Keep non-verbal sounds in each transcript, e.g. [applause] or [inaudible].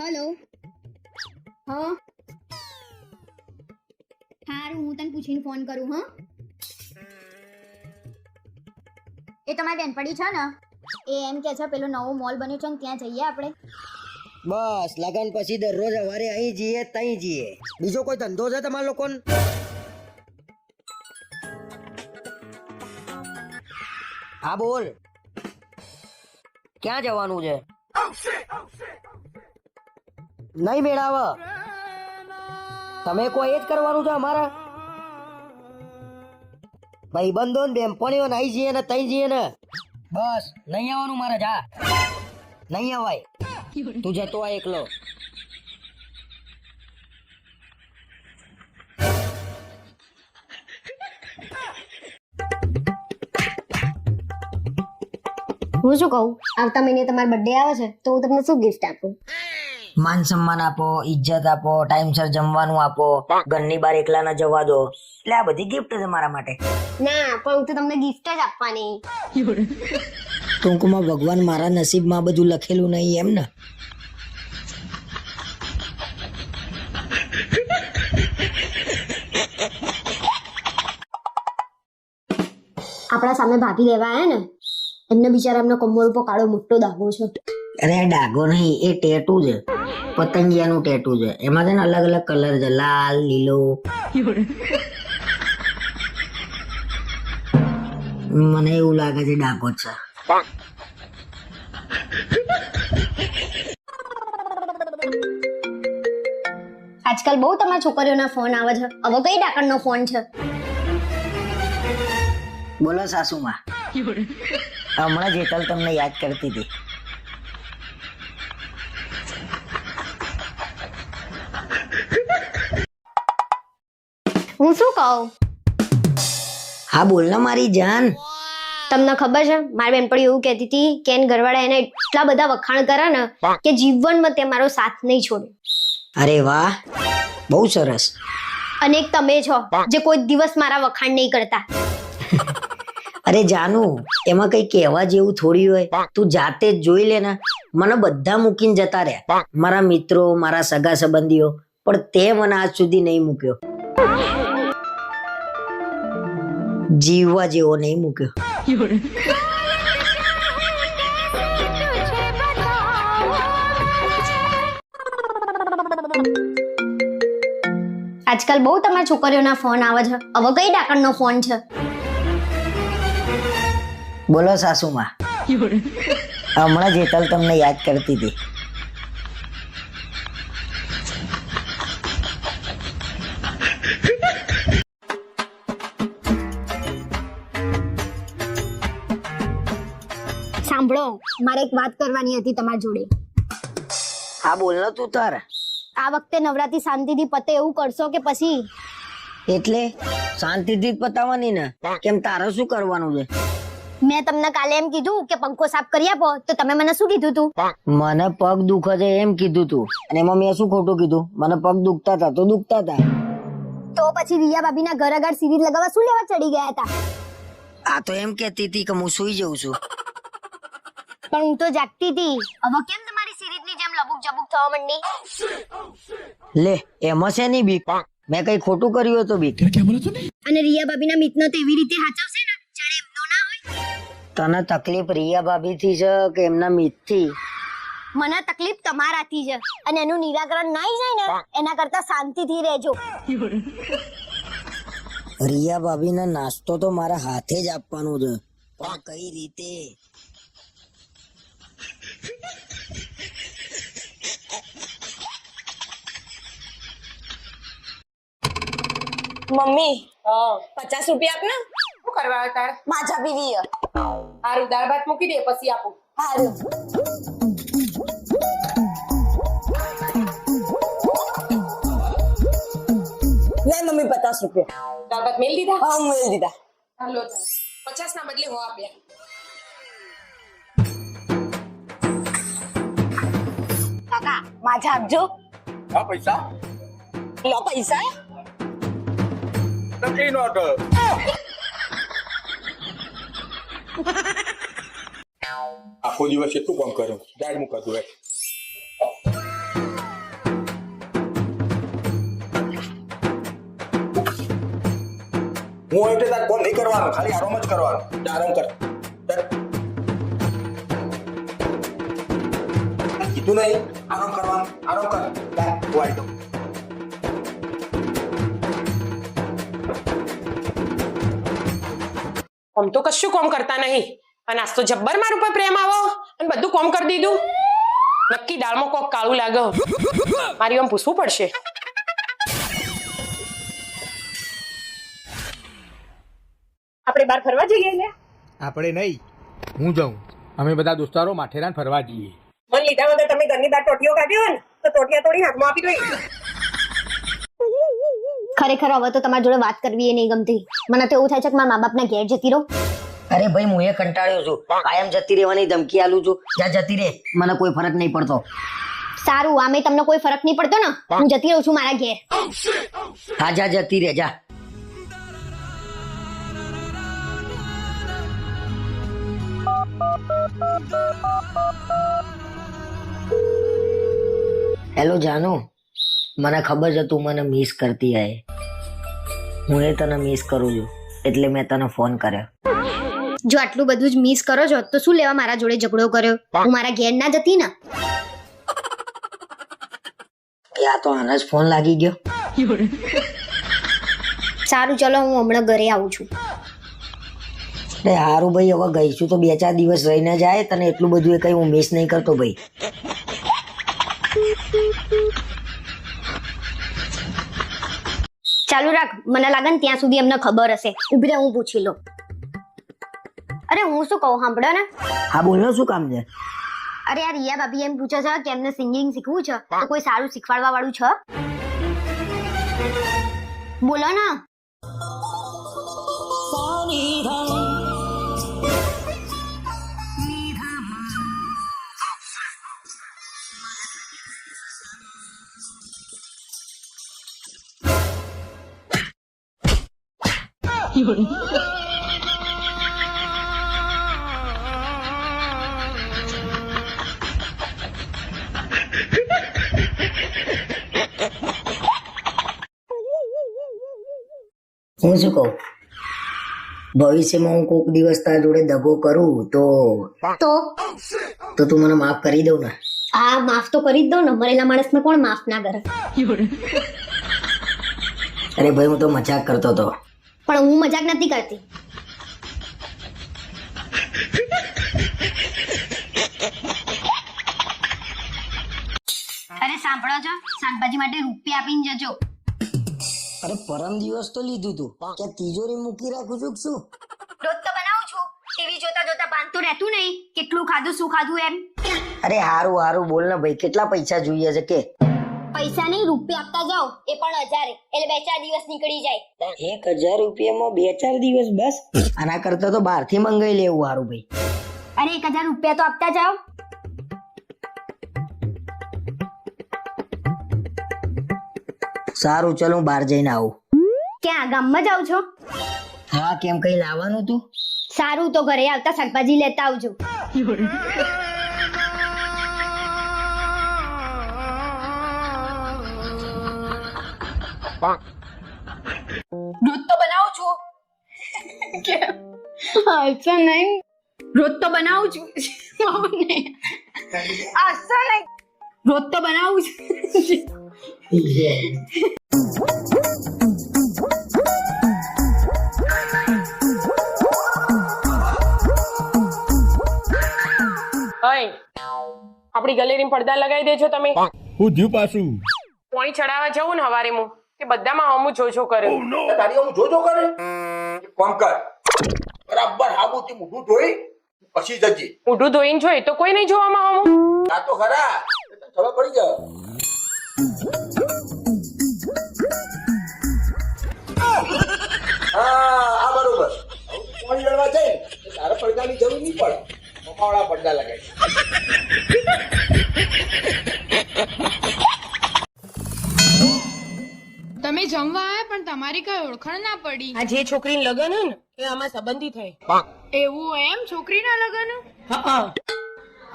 Hello. હ. સારું હું તને પૂછીને ફોન કરું હા? એ તમારી બેનપડી છે ને. એ એમ કે છે પેલો નવો મોલ બન્યો છે ને ત્યાં જઈએ આપણે. બસ લગન પછી દરરોજ સવારે અહીં જઈએ ત્યાં જઈએ. બીજો કોઈ ધંધો છે તમારા લોકોને? હા બોલ. ક્યાં જવાનું છે? નહીં મેળાવ. તમે કોઈ એ જ કરવાનું છે અમારા? ભાઈબંધો ને બેનપણીઓ નહીં જઈએ ને, તઈ જઈએ ને. બસ, નહીં આવવાનું મારે, જા. નહીં અવાય તું જતો આ એકલો. હું શું કહું? આવતા મહિને તમારો બર્થડે આવે છે તો હું તમને શું ગિફ્ટ આપું? માન સન્માન આપો ઇજ્જત આપો ટાઈમસર જમવાનું આપો ઘરની બહાર એકલા ના જવા દો. એટલે આ બધી ગિફ્ટ છે મારા માટે. ના પણ હું તો તમને ગિફ્ટ જ આપવાની. ટૂંકમાં ભગવાન મારા નસીબમાં બધું લખેલું નહીં એમ ને. આપણા સામે ભાભી લેવા ને એમને બિચારા એમના કમર ઉપર કાળો મોટો દાગો છે. અરે ડાઘો નહીં એ ટેટુ છે. પતંગિયાનું ટેટુ છે. એમાં છે ને અલગ અલગ કલર છે. લાલ લીલો. મને એવું લાગે છે ડાઘો છે. આજકાલ બહુ તમારા છોકરીઓના ફોન આવે છે. હવે કઈ ડાકણનો ફોન છે? બોલો સાસુમાં. હમણાં જેતલ તમને યાદ કરતી હતી. હું શું કહું? હા બોલ ને મારી જાન. તમને ખબર છે મારી બેનપણી એવું કહેતી હતી કે એન ઘરવાળા એને એટલા બધા વખાણ કરે ને કે જીવનમાં તે મારો સાથ નહીં છોડે. અરે વાહ બહુ સરસ. અને એક તમે છો જે કોઈ દિવસ મારા વખાણ નહીં કરતા. [laughs] અરે જાનુ એમાં કઈ કહેવા જેવું થોડી હોય. તું જાતે જ જોઈ લે ને. મને બધા મૂકીને જતા રહ્યા. મારા મિત્રો મારા સગા સંબંધીઓ પણ તે મને આજ સુધી નહીં મૂક્યો. જીવવા જેવો નહીં મૂક્યો. આજકાલ બહુ તમારા છોકરીઓના ફોન આવે છે. હવે કઈ ડાકણનો ફોન છે? બોલો સાસુમાં. હમણાં જેતલ તમને યાદ કરતી હતી. સાંભળો મારે એક વાત કરવાની હતી તમારી જોડે. હા બોલ ને તું તાર. આ વખતે નવરાત્રી શાંતિથી પતે એવું કરશો કે પછી? એટલે? શાંતિથી જ પતાવવાની ને? કેમ તારે શું કરવાનું છે? મેં તમને કાલે એમ કીધું કે પંખો સાફ કરી આપો તો તમે મને શું કીધું તું? મને પગ દુખે છે એમ કીધું તું. અને એમાં મેં શું ખોટું કીધું? મને પગ દુખતા હતા તો દુખતા હતા. તો પછી રિયા ભાભીના ઘર આગળ સીરીઝ લગાવવા શું લેવા ચડી ગયા હતા? આ તો એમ કહેતી હતી કે હું સુઈ જઉં છું. પણ હું તો જાગતી હતી. હવે કેમ તમારી સીરીઝની જેમ લબુક જબુક થવા માંડી? લે એમાં છે નહીં બીક? મેં કઈ ખોટું કર્યું હતું બીક. અને રિયા ભાભીના મિતનો તો એવી રીતે હાચવશે ને? તને તકલીફ રિયા ભાભી થી છે કે એમના મિતથી મને તકલીફ તમારાથી છે. અને એનું નિરાકરણ નહીં જાય ને એના કરતા શાંતિથી રહેજો. રિયા ભાભીને નાસ્તો તો મારા હાથે જ આપવાનો છે. પણ કઈ રીતે? મમ્મી પચાસ રૂપિયા આપ ને શું કરવા તાર? માજા પીવી હે. હારું દાળ ભાત મૂકી દે પછી આપું. હારું. લે મમ્મી પચાસ રૂપિયા. દાળ ભાત મેલ દીધા? હા હું મેળ દીધા. હાલો પચાસ ના બદલે હો આપ્યા કાકા માજા આપજો. આ પૈસા? લો પૈસા. નથી નોટ [laughs] આખો દિવસ એટલું કામ કર્યું જાય મૂકાતું હોય હું એટલે તાર કોમ નહીં કરવાનો ખાલી આરામ જ કરવાનો જા આરામ કર કર. આ કીધું નહીં આરામ કરવાનું આરામ કર જા હું આવી જાઉં. આમ તો કશું કોમ કરતા નહીં અને આજ તો જબ્બર માર ઉપર પ્રેમ આવો અને બધું કોમ કરી દીધું. નક્કી દાળમાં કોક કાળું લાગે મારી આમ પૂછવું પડશે. આપણે બહાર ફરવા જઈએ ને? આપણે નહીં હું જાઉં. અમે બધા દોસ્તારો માથેરાન ફરવા જઈએ. મન લીધા વગર તમે ઘરની બહાર ટોટીઓ કાઢ્યો હોય ને તો ટોટિયા તોડી હાથમાં આપી દો ખરેખર હવે તો તમારી જોડે વાત કરવી એ નહીં ગમતી. મને તો એવું થાય છે કે મારા મા બાપના ઘેર જતી રહો. અરે ભાઈ હું એ કંટાળ્યો છું. કાયમ જતી રહેવાની ધમકી આલું છું. જા જતી રે મને કોઈ ફરક નહીં પડતો. સારું આમે તમને કોઈ ફરક નહીં પડતો ને? હું જતી રહું છું મારા ઘેર. હા જા જતી રે જા. હેલો જાનુ. મને ખબર છે તું મને મિસ કરતી આય. હું એ તને મિસ કરું છું. એટલે મેં તને ફોન કર્યો. જો આટલું બધું જ મિસ કરો છો તો શું લેવા મારા જોડે ઝઘડો કર્યો? હું મારા ઘેર ના જતી ને? આ તો આને જ ફોન લાગી ગયો. સારું ચલો હું હમણાં ઘરે આવું છું. એટલે સારું ભાઈ હવે ગઈ છું તો બે ચાર દિવસ રહીને જાય તને એટલું બધું એ કઈ હું મિસ નહીં કરતો ભાઈ. ચાલુ રાખ મને લાગે ને ત્યાં સુધી એમને ખબર હશે. ઊભી રહે હું પૂછી લઉં. અરે હું શું કહું સાંભળો ને? હા બોલો શું કામ છે? અરે યાર રિયા ભાભી એમ પૂછે છે કે એમને સિંગિંગ શીખવું છે? તો કોઈ સારું શીખવાડવા વાળું છે? બોલો ને. હું શું કહું? ભવિષ્યમાં હું કોઈક દિવસ તારા જોડે દગો કરું તો? તો? તો તું મને માફ કરી દઉં ને. આ માફ તો કરી જ દઉં ને. મરેલા માણસને કોણ માફ ના કરે? અરે ભાઈ હું તો મજાક કરતો હતો. પણ હું મજાક નથી કરતી. અરે સાંભળો છો શાકભાજી માટે રૂપિયા આપીને જજો. અરે પરમ દિવસ તો લીધું તું. કે તિજોરી મૂકી રાખું છું કે શું? રોજ તો બનાવું છું. ટીવી જોતા જોતા બાંધતું રહેતું નહીં. કેટલું ખાધું શું ખાધું એમ? અરે હારું હારું બોલ ને ભાઈ કેટલા પૈસા જોઈએ છે કે? પૈસા નહીં રૂપિયા આપતા જાઓ. એ પણ હજારે. એટલે બે ચાર દિવસ નીકળી જાય. એક હજાર રૂપિયામાં બે ચાર દિવસ બસ. આના કરતા તો બહારથી મંગાઈ લેવું હારું ભાઈ. અરે એક હજાર રૂપિયા તો આપતા જાઓ. સારું ચલો હું બહાર જઈને આવું. ક્યાં ગામમાં જાવ છો? હા કેમ કઈ લાવવાનું તું? સારું તો ઘરે આવતા શાકભાજી લેતા આવજો. દૂધ તો બનાવું છું. આવશે નહીં. રોજ તો બનાવું છું. આવશે નહીં રોજ તો બનાવું છું. આપણી ગેલેરી પડદા લગાવી દેજો તમે. હું જીવ પાછું. પોણી ચડાવવા જવું ને હવારે હું. કે બધામાં અમુ જો જો કરે તારી આમ જોજો કરે. કામ કર. બરાબર હાબુથી મોઢું ધોઈ પછી જજે. મોઢું ધોઈને જોઈ તો કોઈ નહીં જોવામાં અમુ આ તો ખરા. ખબર પડી જાય આ બરોબર. હવે લડવા જાય તારે પડદાની જરૂર નહીં પડે. મફાવાળા પડદા લગાય તમે જમવા આવ્યા પણ તમારી કઈ ઓળખાણ ના પડી. આ જે છોકરીને લગન હે ને એ આમાં સંબંધી થઈ એવું એમ? છોકરીના લગન? હા.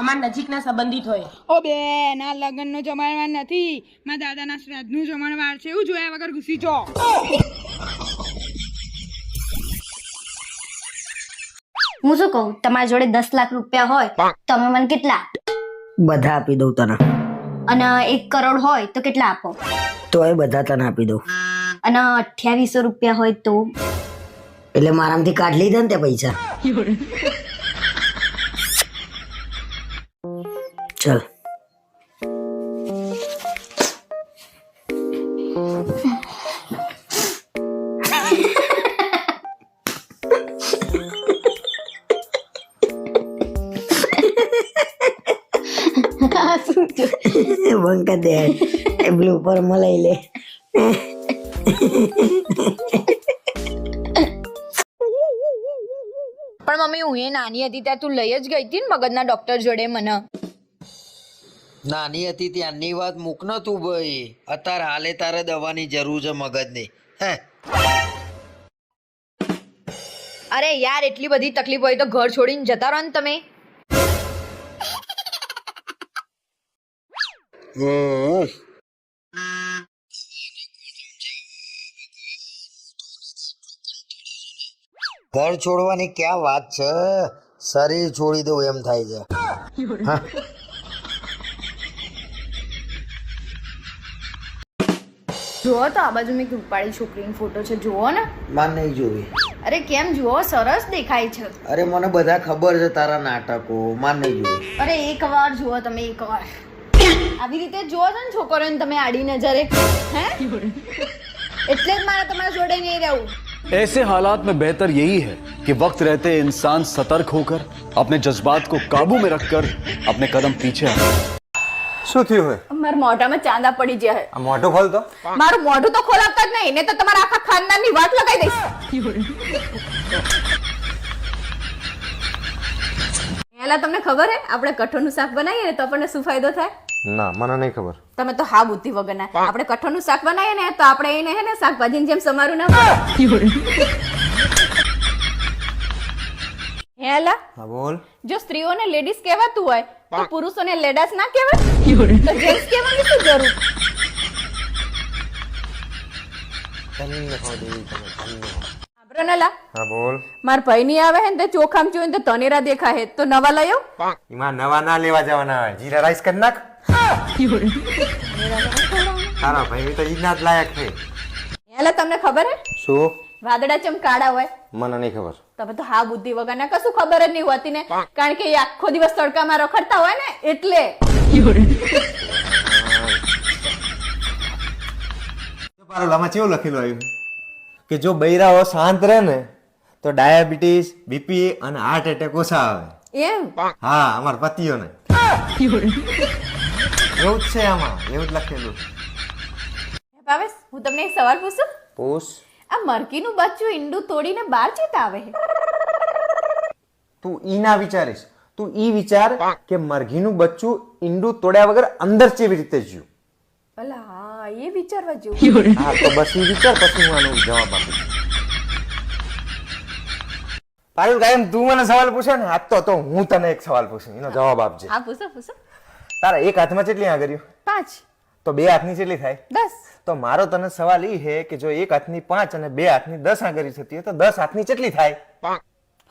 અમારા નજીકના સંબંધિત હોય. ઓ બે ના લગ્નનો જમાડવાર નથી. મારા દાદાના શ્રાદ્ધનું જમાડવાર છે. એવું જોયા વગર ઘૂસી જો. હું શું કહું? તમારી જોડે દસ લાખ રૂપિયા હોય તમે મને કેટલા બધા આપી દઉં તને. અને એક કરોડ હોય તો કેટલા આપો? તો એ બધા તને આપી દઉં. અને અઠ્યાવીસો રૂપિયા હોય તો? એટલે મારામાંથી કાઢ લીધા ને તે પૈસા. ચલ. બંકા દે એ બ્લુપરમાં લઈ લે. પણ મમ્મી, હું એ નાની હતી ત્યાં તું લઈ જ ગઈ હતી ને મગજના ડોક્ટર જોડે મને. નાની હતી ત્યાંની વાત મૂક ન તું ભાઈ. અત્યારે હાલે તારે દવાની જરૂર છે મગજની. હે? અરે યાર એટલી બધી તકલીફ હોય તો ઘર છોડીને જતા રહો ને તમે. ઘર છોડવાની ક્યાં વાત છે? શરીર છોડી દઉં એમ થાય છે. જુઓ તો આ બાજુ મેં એક રૂપાળી છોકરીનો ફોટો છે જુઓ ને માન નહીં જોવી અરે કેમ જુઓ સરસ દેખાય છે અરે મને બધા ખબર છે તારા નાટકો માન નહીં જોવી અરે એક વાર જુઓ તમે એક વાર આવી રીતે જુઓ છો ને છોકરીઓને તમે આડી નજરે હે એટલે જ મારે તમારા જોડે નહીં રહેવું ऐसे हालात में बेहतर यही है कि वक्त रहते इंसान सतर्क होकर अपने जज्बात को काबू में रखकर अपने कदम पीछे हटाए શું થયું હોય મારા મોઢામાં ચાંદા પડી જાય આ મોઢું ખોલ તો. મારું મોઢું તો ખોલાવતા જ નહીં ને તો તમારા આખા ખાનદાનની વાત લગાઈ દઈશ. પહેલા તમને ખબર હે? આપણે કઠોળનું શાક બનાવીએ ને તો આપણને શું ફાયદો થાય? ના મને નહીં ખબર. તમે તો હા બુદ્ધિ વગરના. આપણે કઠોળનું શાક બનાવીએ ને તો આપણે એને હે ને શાકભાજીની જેમ સમારું ના પડે હેલા હા બોલ. જો સ્ત્રીઓને લેડીઝ કહેવાતું હોય તો પુરુષોને લેડાસ ના કહેવાય? તો જેન્ટ્સ કહેવાની શું જરૂર? ને લા હા બોલ. માર ભાઈ ની આવે હે ને ચોખામ જોઈને તો તનેરા દેખા હે. તો નવા એમાં નવા ના લેવા જવાના હોય. જીરા રાઈસ કરી નાખ. તારા ભાઈ તો ઈ ના જ લાયક છે. હેલા તમને ખબર હે? શું? વાદળા ચમ કાળા હોય? મને નહીં ખબર. તમે તો હા બુદ્ધિ વગરના કશું ખબર જ નહીં હોતી ને. કારણ કે એ આખો દિવસ તડકામાં રખડતા હોય ને એટલે. પારોલામાં કેવું લખેલું આવ્યું? કે જો બૈરાઓ શાંત રહે ને તો ડાયાબિટીસ બીપી અને હાર્ટ એટેક ઓછા આવે. એમ? હા અમારા પતિઓને. એવું જ છે આમાં એવું જ લખેલું. ભાવેશ હું તમને એક સવાલ પૂછું? પૂછ. આ મરકીનું બચ્ચું ઈંડું તોડીને બહાર જતા આવે છે. તું ઈ ના વિચારીશ. તું ઈ વિચાર કે મરઘીનું બચ્ચું ઈંડું તોડ્યા વગર અંદર કેવી રીતે જ્યું ભલા હા એ વિચારવા જેવું. હા તો બસ ઈ વિચાર પછી હું આનો જવાબ આપું પારુલ કાયમ તું મને સવાલ પૂછે ને આજ તો તો હું તને એક સવાલ પૂછું એનો જવાબ આપજે. હા પૂછો પૂછો. તારા એક હાથમાં કેટલી આગળ પાંચ. તો બે હાથની કેટલી થાય? દસ. તો મારો તને સવાલ ઈ છે કે જો એક હાથની પાંચ અને બે હાથની દસ આંગળી થતી હોય તો દસ હાથની કેટલી થાય?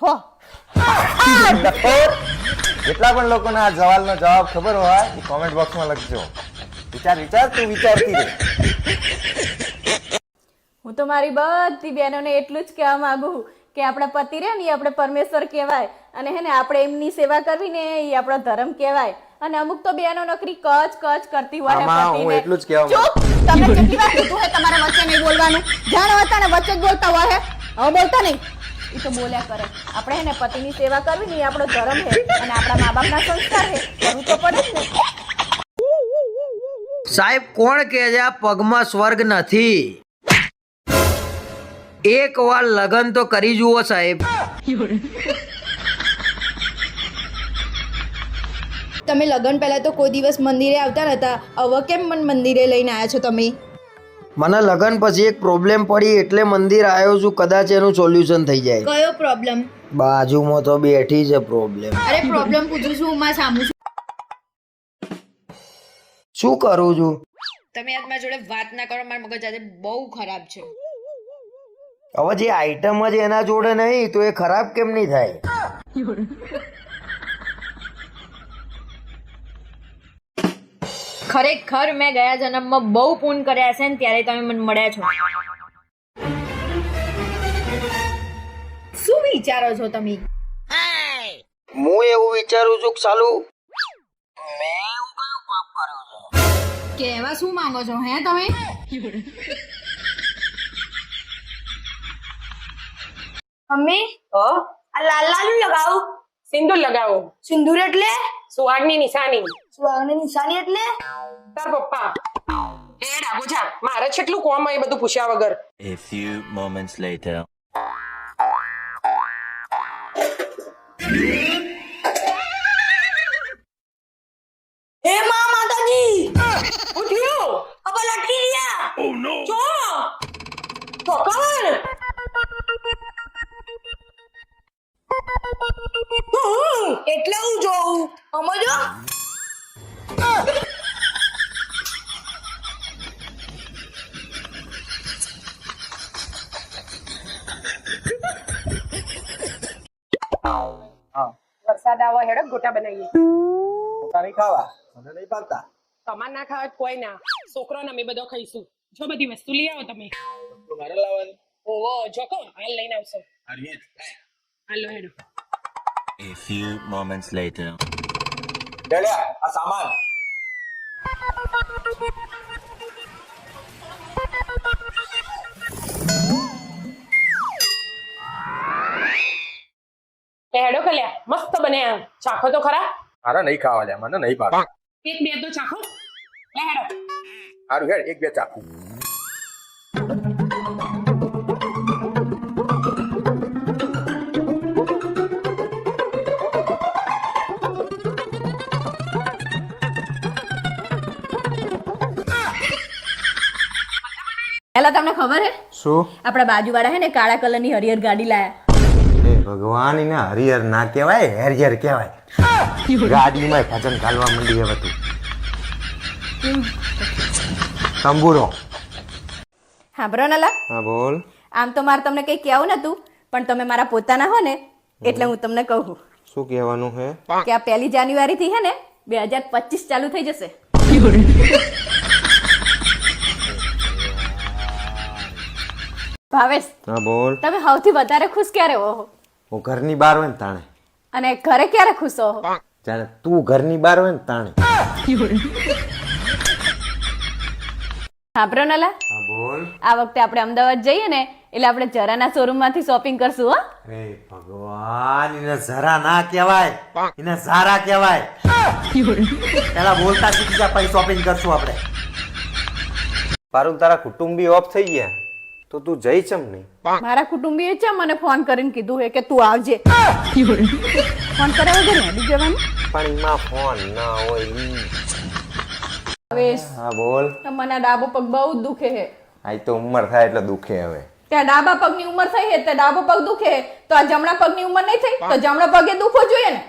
હો. જેટલા પણ લોકોને આ સવાલનો જવાબ ખબર હોય એ કોમેન્ટ બોક્સમાં લખજો. વિચાર વિચાર તું વિચારતી રહે. હું તો મારી બધી બહેનોને એટલું જ કહેવા માંગુ કે આપણા પતિ રહે ને એ આપણે પરમેશ્વર કહેવાય. અને હે ને આપણે એમની સેવા કરવી ને એ આપણો ધર્મ કહેવાય. અને અમુક તો બેનો નોકરી કચ કચ કરતી હોય હે આમાં હું એટલું જ કહેવા ચૂપ! તમે કેટલી વાર કીધું હે તમારા વચ્ચે નહીં બોલવાનું? જાણ હતા ને વચ્ચે જ બોલતા હોય હે. હવે બોલતા નહીં. એ તો બોલ્યા કરે. આપણે હે ને પતિની સેવા કરવી ને એ આપણો ધર્મ હે અને આપણા મા બાપના સંસ્કાર હે. કરવું તો પડે જ ને. સાહેબ કોણ કહે છે આ પગમાં સ્વર્ગ નથી? એક વાર લગન તો કરી જુઓ સાહેબ. તમે લગ્ન પહેલા તો કોઈ દિવસ મંદિરે આવતા નતા? હવે કેમ મને મંદિરે લઈને આવ્યા છો તમે? મને લગન પછી એક પ્રોબ્લેમ પડી એટલે મંદિર આવ્યો છું કદાચ એનું સોલ્યુશન થઈ જાય. કયો પ્રોબ્લેમ બાજુમાં તો બેઠી છે પ્રોબ્લેમ અરે પ્રોબ્લેમ પૂછું છું માં સામું છું. શું કરું છું? તમે આજ મારા જોડે વાત ના કરો મારા મગજ આજે બહુ ખરાબ છે. હવે જે આઈટમ જ એના જોડે નહીં તો એ ખરાબ કેમ નહીં થાય? ખરેખર મેં ગયા જન્મમાં બહુ પૂન કર્યા છે ને ત્યારે તમે મને મળ્યા છો. શું વિચારો છો તમે? હું એવું વિચારું છું કે સાલું કહેવા શું માંગો છો હે તમે? મમ્મી હ? આ લાલ લાલ લગાવું. સિંદૂર લગાવો. સિંદૂર એટલે? સુહાગની નિશાની. સુહાગની નિશાની એટલે? તાર પપ્પા. એ ડાબુ જા મારે છેટલું કોમ એ બધું પૂછ્યા વગર. A few moments later. [coughs] વરસાદ આવો હેડો ગોટા બનાવીએ. ગોટા નહીં ખાવા. મને નહીં પાડતા. તમાર ના ખાવા કોઈ ના. છોકરો ને અમે બધો ખાઈશું. જો બધી વસ્તુ લઈ આવો તમે. મારે લાવવાની. ઓવો જો કો હાલ લઈને આવશો. હારીએ હાલો હેડો. A few moments later. ડેલિયા આ સામાન. એ હેડો કલ્યા મસ્ત બન્યા ચાખો તો ખરા. મારે નહીં ખાવા લ્યા મને નહીં પાકતા એક બે તો ચાખો. લે હેડો. સારું હેડ એક બે ચાકુ પહેલા તમને ખબર હે? શું? આપણા બાજુવાળા હે ને કાળા કલરની હરિયર ગાડી લાયા. એ ભગવાન એને હરિહર ના કહેવાય હેરિયર કહેવાય. ગાડીમાં ભજન ઘાલવા માંડી હવે તું. તંબુરો. સાંભળો નલા. હા બોલ. આમ તો મારે તમને કંઈ કહેવું નતું પણ તમે મારા પોતાના હો ને એટલે હું તમને કહું. શું કહેવાનું હે? કે આ પહેલી જાન્યુઆરી થી હે ને બે હજાર પચીસ ચાલુ થઈ જશે. ભાવેશ હા બોલ. તમે સૌથી વધારે ખુશ ક્યારે હો હું ઘરની બહાર હોય ને તાણે. અને ઘરે ક્યારે ખુશ હો જાણે તું ઘરની બહાર હોય ને તાણે. સાંભળો નલા? હા બોલ. આ વખતે આપણે અમદાવાદ જઈએ ને એટલે આપણે જરાના શોરૂમમાંથી શોપિંગ કરશું હો. અરે ભગવાન એને જરા ના કહેવાય. એને ઝારા કહેવાય. પેલા બોલતા શીખી જા પછી શોપિંગ કરશું આપણે. પારુલ તારા કુટુંબી ઓફ થઈ ગયા. તો તું જઈ ચમ નહીં? મારા કુટુંબીએ છે મને ફોન કરીને કીધું હે કે તું આવજે. ફોન કર્યા વગર હેડી જવાનું? પણ એમાં ફોન ના હોય ઈ. હા બોલ. મને ડાબો પગ બહુ દુખે હે. આ તો ઉંમર થાય એટલે દુખે હવે. ત્યાં ડાબા પગની ઉંમર થઈ હે તો ડાબો પગ દુખે તો આ જમણા પગની ઉંમર નહીં થઈ? તો જમણા પગે દુખવો જોઈએ ને.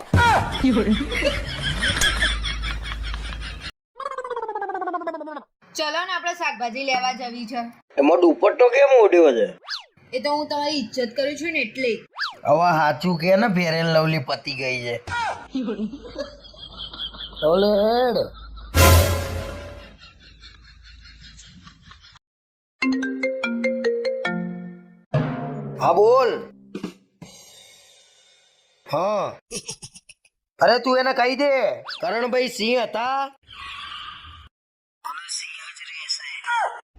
ચલો ને આપણે શાકભાજી લેવા જવી છે. એમાં દુપટ્ટો કેમ ઓઢ્યો છે? એ તો હું તમારી ઇજ્જત કરું છું ને એટલે. હવે સાચું કે ને ફેરેન લવલી પતી ગઈ છે. ઓલે હેડ. હા બોલ. હા. અરે તું એને કહી દે. કરણભાઈ સિંહ હતા.